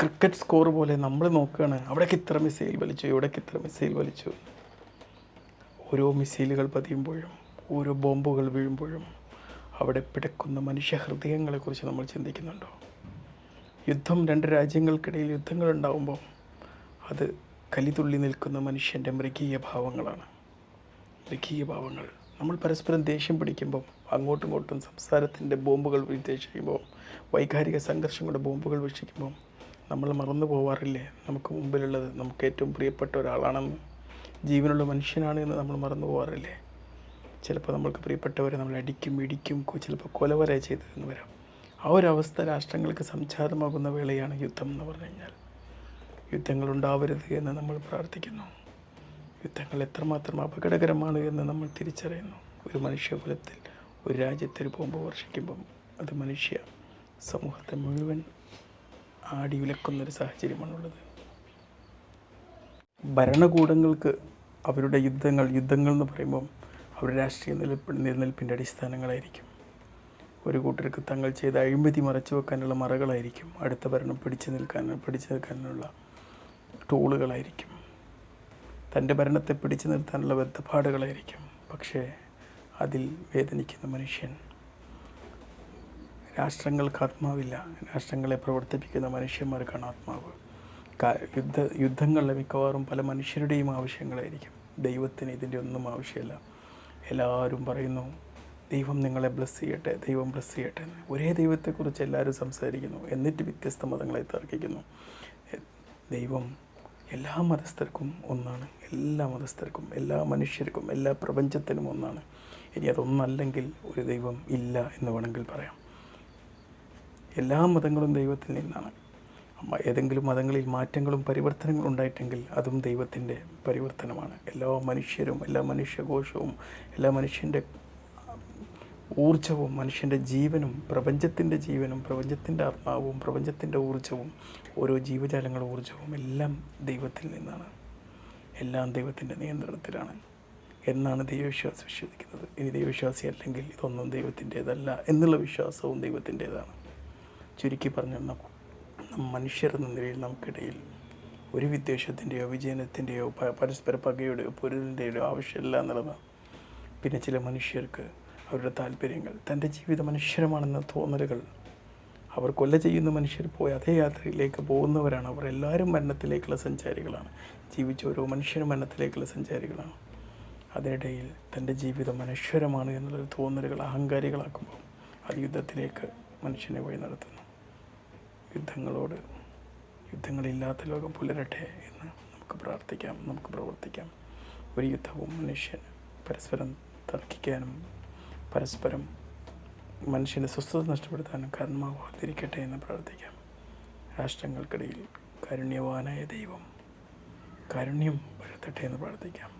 Cricket score പോലെ നമ്മൾ നോക്കുകയാണ്. അവിടേക്ക് ഇത്ര മിസൈൽ വലിച്ചു ഇവിടേക്ക് ഇത്ര മിസൈൽ വലിച്ചു. ഓരോ മിസൈലുകൾ പതിയുമ്പോഴും ഓരോ ബോംബുകൾ വീഴുമ്പോഴും അവിടെ പിടക്കുന്ന മനുഷ്യ ഹൃദയങ്ങളെക്കുറിച്ച് നമ്മൾ ചിന്തിക്കുന്നുണ്ടോ? യുദ്ധം രണ്ട് രാജ്യങ്ങൾക്കിടയിൽ യുദ്ധങ്ങൾ ഉണ്ടാകുമ്പോൾ അത് കലിതുള്ളി നിൽക്കുന്ന മനുഷ്യന്റെ മൃഗീയ ഭാവങ്ങളാണ്. മൃഗീയ ഭാവങ്ങൾ. നമ്മൾ പരസ്പരം ദേഷ്യം പിടിക്കുമ്പോൾ അങ്ങോട്ടും ഇങ്ങോട്ടും സംസാരത്തിന്റെ ബോംബുകൾ വീഴ്ചയുമ്പോൾ വൈകാരിക സംഘർഷങ്ങളുടെ ബോംബുകൾ വീക്ഷിക്കുമ്പോൾ നമ്മൾ മറന്നു പോവാറില്ലേ? നമുക്ക് മുമ്പിലുള്ളത് നമുക്ക് ഏറ്റവും പ്രിയപ്പെട്ട ഒരാളാണെന്ന്. ജീവനുള്ള മനുഷ്യനാണ് എന്ന് നമ്മൾ മറന്നു പോവാറില്ലേ? ചിലപ്പോൾ നമ്മൾക്ക് പ്രിയപ്പെട്ടവരെ നമ്മൾ അടിക്കും ഇടിക്കും ചിലപ്പോൾ കൊലവരെ ചെയ്തു എന്ന് വരാം. ആ ഒരു അവസ്ഥ രാഷ്ട്രങ്ങൾക്ക് സംജാതമാകുന്ന വേളയാണ് യുദ്ധം എന്ന് പറഞ്ഞു കഴിഞ്ഞാൽ. യുദ്ധങ്ങൾ ഉണ്ടാവരുത് എന്ന് നമ്മൾ പ്രാർത്ഥിക്കുന്നു. യുദ്ധങ്ങൾ എത്രമാത്രം അപകടകരമാണ് എന്ന് നമ്മൾ തിരിച്ചറിയുന്നു. ഒരു മനുഷ്യകുലത്തിൽ ഒരു രാജ്യത്തിൽ ബോംബ് വർഷിക്കുമ്പം അത് മനുഷ്യ സമൂഹത്തെ മുഴുവൻ ആടി ഉലക്കുന്നൊരു സാഹചര്യമാണുള്ളത്. ഭരണകൂടങ്ങൾക്ക് അവരുടെ യുദ്ധങ്ങൾ യുദ്ധങ്ങൾ എന്ന് പറയുമ്പം അവരുടെ രാഷ്ട്രീയ നിലപ്പ് നിലനിൽപ്പിന്റെ അടിസ്ഥാനങ്ങളായിരിക്കും. ഒരു കൂട്ടർക്ക് തങ്ങൾ ചെയ്ത അഴിമതി മറച്ചു വെക്കാനുള്ള മറകളായിരിക്കും. അടുത്ത ഭരണം പിടിച്ചു നിൽക്കാൻ പിടിച്ചു നിൽക്കാനുള്ള ടൂളുകളായിരിക്കും. തന്റെ ഭരണത്തെ പിടിച്ചു നിർത്താനുള്ള ബദ്ധപ്പാടുകളായിരിക്കും. പക്ഷേ അതിൽ വേദനിക്കുന്ന മനുഷ്യൻ രാഷ്ട്രങ്ങൾക്ക് ആത്മാവില്ല. രാഷ്ട്രങ്ങളെ പ്രവർത്തിപ്പിക്കുന്ന മനുഷ്യന്മാർക്കാണ് ആത്മാവ്. യുദ്ധ യുദ്ധങ്ങളിലെ മിക്കവാറും പല മനുഷ്യരുടെയും ആവശ്യങ്ങളായിരിക്കും. ദൈവത്തിന് ഇതിന്റെ ഒന്നും ആവശ്യമില്ല. എല്ലാവരും പറയുന്നു ദൈവം നിങ്ങളെ ബ്ലസ് ചെയ്യട്ടെ ദൈവം ബ്ലസ് ചെയ്യട്ടെ. ഒരേ ദൈവത്തെക്കുറിച്ച് എല്ലാവരും സംസാരിക്കുന്നു. എന്നിട്ട് വ്യത്യസ്ത മതങ്ങളെ തർക്കിക്കുന്നു. ദൈവം എല്ലാ മതസ്ഥർക്കും ഒന്നാണ്. എല്ലാ മതസ്ഥർക്കും എല്ലാ മനുഷ്യർക്കും എല്ലാ പ്രപഞ്ചത്തിനും ഒന്നാണ്. ഇനി അതൊന്നല്ലെങ്കിൽ ഒരു ദൈവം ഇല്ല എന്ന് വേണമെങ്കിൽ പറയാം. എല്ലാ മതങ്ങളും ദൈവത്തിൽ നിന്നാണ്. ഏതെങ്കിലും മതങ്ങളിൽ മാറ്റങ്ങളും പരിവർത്തനങ്ങളും ഉണ്ടായിട്ടെങ്കിൽ അതും ദൈവത്തിന്റെ പരിവർത്തനമാണ്. എല്ലാ മനുഷ്യരും എല്ലാ മനുഷ്യകോശവും എല്ലാ മനുഷ്യന്റെ ഊർജവും മനുഷ്യന്റെ ജീവനും പ്രപഞ്ചത്തിന്റെ ജീവനും പ്രപഞ്ചത്തിന്റെ ആത്മാവും പ്രപഞ്ചത്തിന്റെ ഊർജവും ഓരോ ജീവജാലങ്ങളുടെ ഊർജവും എല്ലാം ദൈവത്തിൽ നിന്നാണ്. എല്ലാം ദൈവത്തിന്റെ നിയന്ത്രണത്തിലാണ്. എന്നാണ് ദൈവവിശ്വാസം വിശ്വസിക്കുന്നത്. ഇനി ദൈവവിശ്വാസി അല്ലെങ്കിൽ ഇതൊന്നും ദൈവത്തിന്റേതല്ല എന്നുള്ള വിശ്വാസവും ദൈവത്തിന്റേതാണ്. ചുരുക്കി പറഞ്ഞാൽ മനുഷ്യർ എന്ന നിലയിൽ നമുക്കിടയിൽ ഒരു വിദ്വേഷത്തിന്റെയോ വിജയനത്തിന്റെയോ പരസ്പര പകയുടെയോ പൊരുതിന്റെയോ ആവശ്യമില്ല എന്നുള്ളതാണ്. പിന്നെ ചില മനുഷ്യർക്ക് അവരുടെ താല്പര്യങ്ങൾ തന്റെ ജീവിതം മനുഷ്യരമാണെന്ന തോന്നലുകൾ അവർ കൊല്ല ചെയ്യുന്ന മനുഷ്യർ പോയി അതേ യാത്രയിലേക്ക് പോകുന്നവരാണ്. അവർ എല്ലാവരും മരണത്തിലേക്കുള്ള സഞ്ചാരികളാണ്. ജീവിച്ച ഓരോ മനുഷ്യരും മരണത്തിലേക്കുള്ള സഞ്ചാരികളാണ്. അതിനിടയിൽ തന്റെ ജീവിതം മനുഷ്യരമാണ് എന്നുള്ള തോന്നലുകൾ അഹങ്കാരികളാക്കുമ്പോൾ അത് യുദ്ധത്തിലേക്ക് മനുഷ്യനെ വഴി നടത്തുന്നു. യുദ്ധങ്ങളോട് യുദ്ധങ്ങളില്ലാത്ത ലോകം പുലരട്ടെ എന്ന് നമുക്ക് പ്രാർത്ഥിക്കാം നമുക്ക് പ്രവർത്തിക്കാം. ഒരു യുദ്ധവും മനുഷ്യൻ പരസ്പരം തർക്കിക്കാനും പരസ്പരം മനുഷ്യന്റെ സ്വസ്ഥത നഷ്ടപ്പെടുത്താനും കാരണമാവാതിരിക്കട്ടെ എന്ന് പ്രാർത്ഥിക്കാം. രാഷ്ട്രങ്ങൾക്കിടയിൽ കാരുണ്യവാനായ ദൈവം കാരുണ്യം വരുത്തട്ടെ എന്ന് പ്രാർത്ഥിക്കാം.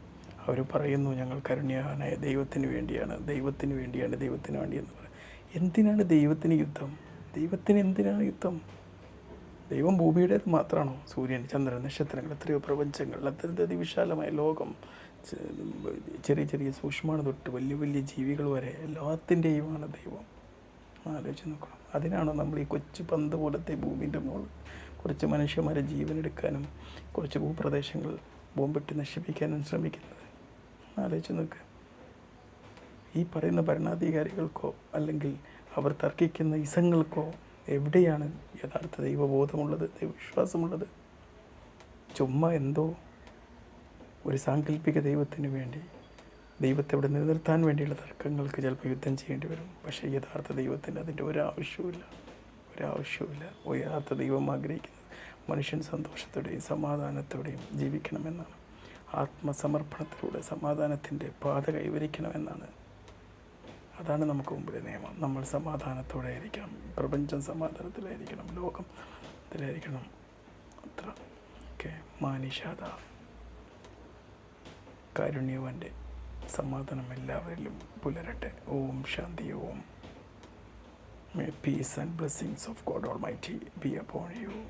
അവർ പറയുന്നു ഞങ്ങൾ കരുണ്യവാനായ ദൈവത്തിന് വേണ്ടിയാണ് ദൈവത്തിന് വേണ്ടിയാണ് ദൈവത്തിന് വേണ്ടി എന്ന് പറയും എന്തിനാണ് ദൈവത്തിന് യുദ്ധം? ദൈവത്തിന് എന്തിനാണ് യുദ്ധം? ദൈവം ഭൂമിയുടേത് മാത്രമാണോ? സൂര്യൻ ചന്ദ്രൻ നക്ഷത്രങ്ങൾ എത്രയോ പ്രപഞ്ചങ്ങൾ അത്യന്ത അതിവിശാലമായ ലോകം ചെറിയ ചെറിയ സൂക്ഷ്മമാണ് തൊട്ട് വലിയ വലിയ ജീവികൾ വരെ എല്ലാത്തിന്റെയുമാണ് ദൈവം. ആലോചിച്ച് നോക്കണം. അതിനാണോ നമ്മൾ ഈ കൊച്ചു പന്ത് പോലത്തെ ഭൂമിന്റെ മോൾ കുറച്ച് മനുഷ്യന്മാരെ ജീവനെടുക്കാനും കുറച്ച് ഭൂപ്രദേശങ്ങൾ ബോംബിട്ട് നശിപ്പിക്കാനും ശ്രമിക്കുന്നത്? ആലോചിച്ച് നോക്ക്. ഈ പറയുന്ന ഭരണാധികാരികൾക്കോ അല്ലെങ്കിൽ അവർ തർക്കിക്കുന്ന ഇസങ്ങൾക്കോ എവിടെയാണ് യഥാർത്ഥ ദൈവബോധമുള്ളത് ദൈവവിശ്വാസമുള്ളത്? ചുമ്മാ എന്തോ ഒരു സാങ്കല്പിക ദൈവത്തിന് വേണ്ടി ദൈവത്തെ ഇവിടെ നിലനിർത്താൻ വേണ്ടിയുള്ള തർക്കങ്ങൾക്ക് ചിലപ്പോൾ യുദ്ധം ചെയ്യേണ്ടി വരും. പക്ഷേ യഥാർത്ഥ ദൈവത്തിന് അതിന്റെ ഒരാവശ്യവുമില്ല. ഒരാവശ്യവുമില്ല. ഒരു യഥാർത്ഥ ദൈവം ആഗ്രഹിക്കുന്നത് മനുഷ്യൻ സന്തോഷത്തോടെയും സമാധാനത്തോടെയും ജീവിക്കണമെന്നാണ്. ആത്മസമർപ്പണത്തിലൂടെ സമാധാനത്തിന്റെ പാത കൈവരിക്കണമെന്നാണ് അതാണ് നമുക്ക് മുമ്പിലെ നിയമം. നമ്മൾ സമാധാനത്തോടെ ആയിരിക്കണം പ്രപഞ്ചം സമാധാനത്തിലായിരിക്കണം. ലോകം ഇതിലായിരിക്കണം. അത്ര. ഓക്കെ. മാനിഷാദ. കാരുണ്യവന്റെ സമാധാനം എല്ലാവരിലും പുലരട്ടെ. Om shanti Om. May peace and blessings of God almighty be upon you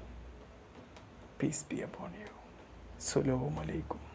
peace be upon you സുലോം അലൈക്കും